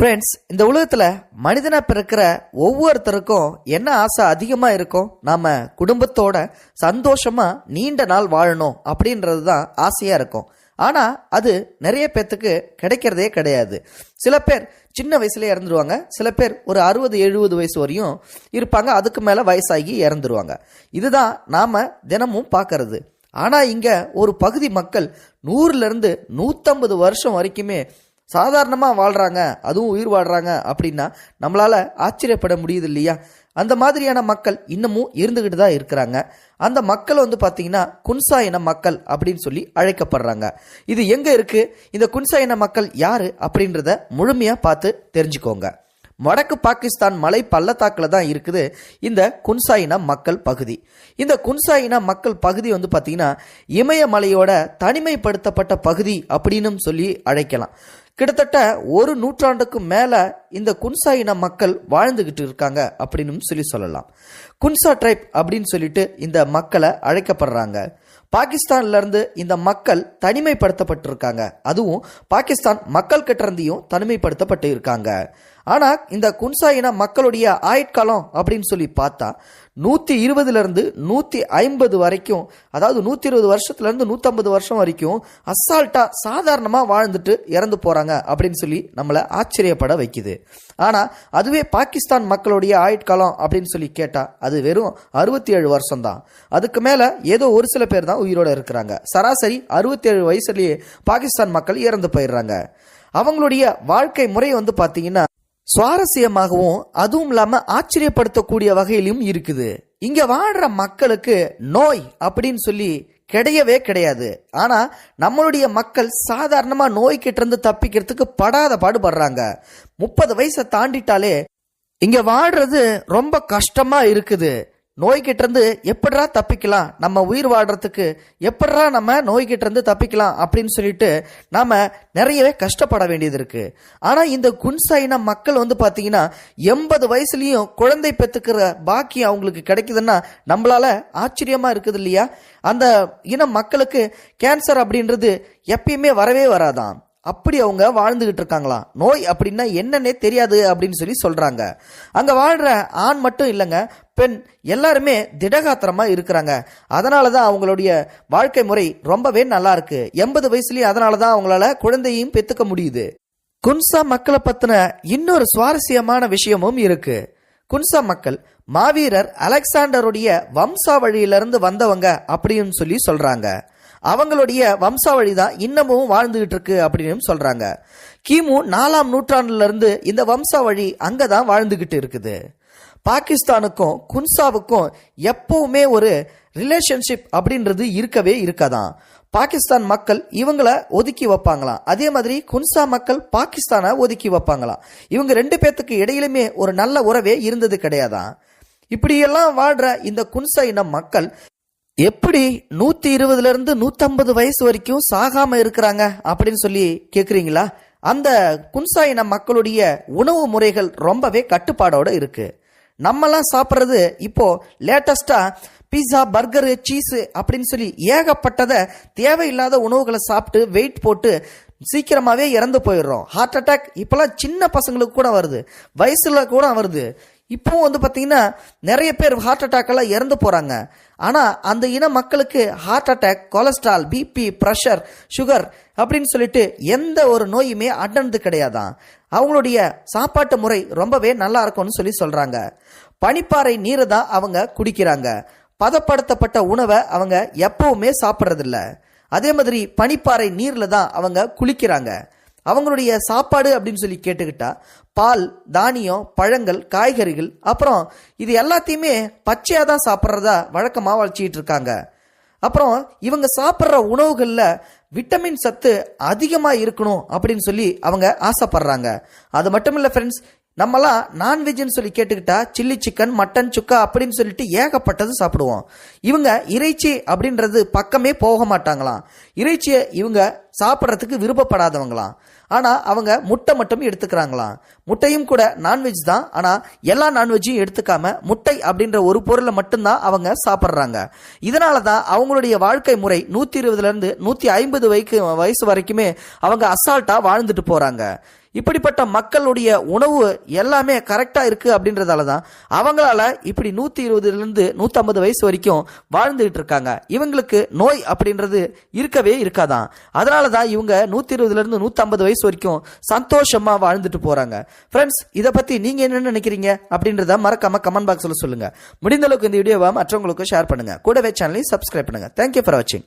Friends இந்த உலகத்தில் மனிதனாக பிறக்கிற ஒவ்வொருத்தருக்கும் என்ன ஆசை அதிகமாக இருக்கும்? நாம் குடும்பத்தோட சந்தோஷமாக நீண்ட நாள் வாழணும் அப்படின்றது தான் ஆசையாக இருக்கும். ஆனால் அது நிறைய பேர்த்துக்கு கிடைக்கிறதே கிடையாது. சில பேர் சின்ன வயசுல இறந்துருவாங்க. சில பேர் ஒரு அறுபது எழுபது வயசு வரையும் இருப்பாங்க. அதுக்கு மேலே வயசாகி இறந்துருவாங்க. இதுதான் நாம் தினமும் பார்க்கறது ஆனால் இங்கே ஒரு பகுதி மக்கள் நூறுலேருந்து நூற்றம்பது வருஷம் வரைக்குமே சாதாரணமாக வாழ்கிறாங்க அதுவும் உயிர் வாழ்கிறாங்க அப்படின்னா நம்மளால் ஆச்சரியப்பட முடியுது இல்லையா அந்த மாதிரியான மக்கள் இன்னமும் இருந்துக்கிட்டு தான் இருக்கிறாங்க. அந்த மக்கள் வந்து பார்த்தீங்கன்னா குன்சா இன மக்கள் அப்படின்னு சொல்லி அழைக்கப்படுறாங்க. இது எங்கே இருக்குது இந்த குன்சா இன மக்கள் யார் அப்படின்றத முழுமையாக பார்த்து தெரிஞ்சுக்கோங்க. வடக்கு பாகிஸ்தான் மலை பள்ளத்தாக்கில் தான் இருக்குது இந்த குன்சாயினா மக்கள் பகுதி. இந்த குன்சாயினா மக்கள் பகுதி வந்து பார்த்திங்கன்னா இமயமலையோட தனிமைப்படுத்தப்பட்ட பகுதி அப்படின்னு சொல்லி அழைக்கலாம். கிட்டத்தட்ட ஒரு நூற்றாண்டுக்கு மேலே இந்த குன்சா இன மக்கள் வாழ்ந்துகிட்டு இருக்காங்க அப்படின்னு சொல்லி சொல்லலாம். குன்சா ட்ரைப் அப்படின்னு சொல்லிட்டு இந்த மக்களை அழைக்கப்படுறாங்க. பாகிஸ்தான்ல இருந்து இந்த மக்கள் தனிமைப்படுத்தப்பட்டிருக்காங்க. அதுவும் பாகிஸ்தான் மக்கள் கிட்ட இருந்தையும் தனிமைப்படுத்தப்பட்டு இருக்காங்க. ஆனா இந்த குன்சா இன மக்களுடைய ஆயுட்காலம் அப்படின்னு சொல்லி பார்த்தா நூற்றி இருபதுலேருந்து நூற்றி ஐம்பது வரைக்கும் அதாவது நூற்றி இருபது வருஷத்துலேருந்து நூற்றம்பது வருஷம் வரைக்கும் அசால்ட்டாக சாதாரணமாக வாழ்ந்துட்டு இறந்து போகிறாங்க அப்படின்னு சொல்லி நம்மளை ஆச்சரியப்பட வைக்குது. ஆனால் அதுவே பாகிஸ்தான் மக்களுடைய ஆயுட்காலம் அப்படின்னு சொல்லி கேட்டால் அது வெறும் அறுபத்தி ஏழு வருஷம் தான் அதுக்கு மேலே ஏதோ ஒரு சில பேர் தான் உயிரோட இருக்கிறாங்க. சராசரி அறுபத்தி ஏழு பாகிஸ்தான் மக்கள் இறந்து போயிடுறாங்க. அவங்களுடைய வாழ்க்கை முறை வந்து பார்த்தீங்கன்னா சுவாரஸ்யமாகவும் அதுவும் இல்லாம ஆச்சரியப்படுத்தக்கூடிய வகையிலும் இருக்குது. இங்க வாழ்ற மக்களுக்கு நோய் அப்படின்னு சொல்லி கிடையவே கிடையாது. ஆனா நம்மளுடைய மக்கள் சாதாரணமா நோய் கிட்ட இருந்து தப்பிக்கிறதுக்கு படாத பாடுபடுறாங்க. முப்பது வயசை தாண்டிட்டாலே இங்க வாழ்றது ரொம்ப கஷ்டமா இருக்குது. நோய்கிட்டேருந்து எப்படா தப்பிக்கலாம்? நம்ம உயிர் வாழ்றதுக்கு எப்படா நம்ம நோய்கிட்டேருந்து தப்பிக்கலாம் அப்படின்னு சொல்லிட்டு நாம நிறையவே கஷ்டப்பட வேண்டியது இருக்கு. ஆனா இந்த குன்சா மக்கள் வந்து பாத்தீங்கன்னா எண்பது வயசுலயும் குழந்தை பெத்துக்கிற பாக்கியம் அவங்களுக்கு கிடைக்குதுன்னா நம்மளால ஆச்சரியமா இருக்குது இல்லையா? அந்த இன மக்களுக்கு கேன்சர் அப்படின்றது எப்பயுமே வரவே வராதாம். அப்படி அவங்க வாழ்ந்துகிட்டு இருக்காங்களாம் நோய் அப்படின்னா என்னன்னே தெரியாது அப்படின்னு சொல்லி சொல்றாங்க. அங்க வாழ்ற ஆண் மட்டும் இல்லைங்க பெண் எல்லாருமே திடகாத்திரமா இருக்கிறாங்க. அதனால தான் அவங்களுடைய வாழ்க்கை முறை ரொம்பவே நல்லா இருக்கு. எண்பது வயசுலயும் அதனால தான் அவங்களால குழந்தையும் பெத்துக்க முடியுது. குன்சா மக்களை பத்தின இன்னொரு சுவாரஸ்யமான விஷயமும் இருக்கு. குன்சா மக்கள் மாவீரர் அலெக்சாண்டருடைய வம்சாவழியிலிருந்து வந்தவங்க அப்படின்னு சொல்லி சொல்றாங்க. அவங்களுடைய வம்சாவழி தான் இன்னமும் வாழ்ந்துகிட்டு இருக்கு அப்படின்னு சொல்றாங்க. கிமு நாலாம் நூற்றாண்டுல இருந்து இந்த வம்சாவழி அங்கதான் வாழ்ந்துகிட்டு இருக்குது. பாகிஸ்தானுக்கும் குன்சாவுக்கும் எப்பவுமே ஒரு ரிலேஷன்ஷிப் அப்படின்றது இருக்கவே இருக்காதான். பாகிஸ்தான் மக்கள் இவங்களை ஒதுக்கி வைப்பாங்களாம். அதே மாதிரி குன்சா மக்கள் பாகிஸ்தானை ஒதுக்கி வைப்பாங்களாம். இவங்க ரெண்டு பேர்த்துக்கு இடையிலுமே ஒரு நல்ல உறவே இருந்தது கிடையாதான். இப்படியெல்லாம் வாழ்ற இந்த குன்சா இன மக்கள் எப்படி நூத்தி இருபதுல இருந்து நூத்தம்பது வயசு வரைக்கும் சாகாம இருக்கிறாங்க அப்படின்னு சொல்லி கேக்குறீங்களா? அந்த குன்சா இன மக்களுடைய உணவு முறைகள் ரொம்பவே கட்டுப்பாடோட இருக்கு. நம்மலாம் சாப்பிட்றது இப்போ லேட்டஸ்டா பீஸா பர்கரு சீஸு அப்படின்னு சொல்லி ஏகப்பட்டதை தேவையில்லாத உணவுகளை சாப்பிட்டு வெயிட் போட்டு சீக்கிரமாகவே இறந்து போயிடுறோம். ஹார்ட் அட்டாக் இப்போல்லாம் சின்ன பசங்களுக்கு கூட வருது. வயசில் கூட வருது. இப்போவும் வந்து பார்த்தீங்கன்னா நிறைய பேர் ஹார்ட் அட்டாக்கெல்லாம் இறந்து போகிறாங்க ஆனால் அந்த இன மக்களுக்கு heart attack cholesterol BP pressure sugar அப்படின்னு சொல்லிட்டு எந்த ஒரு நோயுமே அடர்ந்து கிடையாதான். அவங்களுடைய சாப்பாட்டு முறை ரொம்பவே நல்லா இருக்கும்னு சொல்லி சொல்கிறாங்க பனிப்பாறை நீரை தான் அவங்க குடிக்கிறாங்க. பதப்படுத்தப்பட்ட உணவை அவங்க எப்பவுமே சாப்பிட்றதில்ல. அதே மாதிரி பனிப்பாறை நீரில் தான் அவங்க குளிக்கிறாங்க. அவங்களுடைய சாப்பாடு அப்படின்னு சொல்லி கேட்டுக்கிட்டா பால் தானியம் பழங்கள் காய்கறிகள் அப்புறம் இது எல்லாத்தையுமே பச்சையாக தான் சாப்பிட்றதா வழக்கமாக வளர்ச்சிக்கிட்டு இருக்காங்க. அப்புறம் இவங்க சாப்பிட்ற உணவுகளில் விட்டமின் சத்து அதிகமாக இருக்கணும் அப்படின்னு சொல்லி அவங்க ஆசைப்படுறாங்க. அது மட்டும் இல்லை ஃப்ரெண்ட்ஸ் நம்மலாம் நான்வெஜ்னு சொல்லி கேட்டுக்கிட்டா சில்லி சிக்கன் மட்டன் சுக்கா அப்படின்னு சொல்லிட்டு ஏகப்பட்டது சாப்பிடுவோம். இவங்க இறைச்சி அப்படின்றது பக்கமே போக மாட்டாங்களாம். இறைச்சியை இவங்க சாப்பிட்றதுக்கு விருப்பப்படாதவங்களாம். ஆனால் அவங்க முட்டை மட்டும் எடுத்துக்கிறாங்களாம். முட்டையும் கூட நான்வெஜ் தான். ஆனால் எல்லா நான்வெஜ்ஜையும் எடுத்துக்காம முட்டை அப்படின்ற ஒரு பொருளை மட்டும்தான் அவங்க சாப்பிட்றாங்க. இதனால தான் அவங்களுடைய வாழ்க்கை முறை நூற்றி இருபதுலேருந்து நூற்றி ஐம்பது வயக்கு வயசு வரைக்குமே அவங்க அசால்ட்டாக வாழ்ந்துட்டு போகிறாங்க இப்படிப்பட்ட மக்களுடைய உணவு எல்லாமே கரெக்டாக இருக்குது அப்படின்றதால தான் அவங்களால இப்படி நூற்றி இருபதுலேருந்து நூற்றம்பது வயசு வரைக்கும் வாழ்ந்துகிட்டு இருக்காங்க. இவங்களுக்கு நோய் அப்படின்றது இருக்கவே இருக்காதான். அதனால தான் இவங்க நூற்றி இருபதுலேருந்து நூற்றம்பது வயசு வரைக்கும் சந்தோஷமாக வாழ்ந்துட்டு போகிறாங்க ஃப்ரெண்ட்ஸ் இதை பற்றி நீங்கள் என்ன நினைக்கிறீங்க அப்படின்றத மறக்காம கமெண்ட் பாக்ஸில் சொல்லுங்கள் முடிந்த அளவுக்கு இந்த வீடியோவை மற்றவங்களுக்கும் ஷேர் பண்ணுங்கள் கூடவே சேனலையும் சப்ஸ்கிரைப் பண்ணுங்கள் தேங்க்யூ ஃபார் வாட்சிங்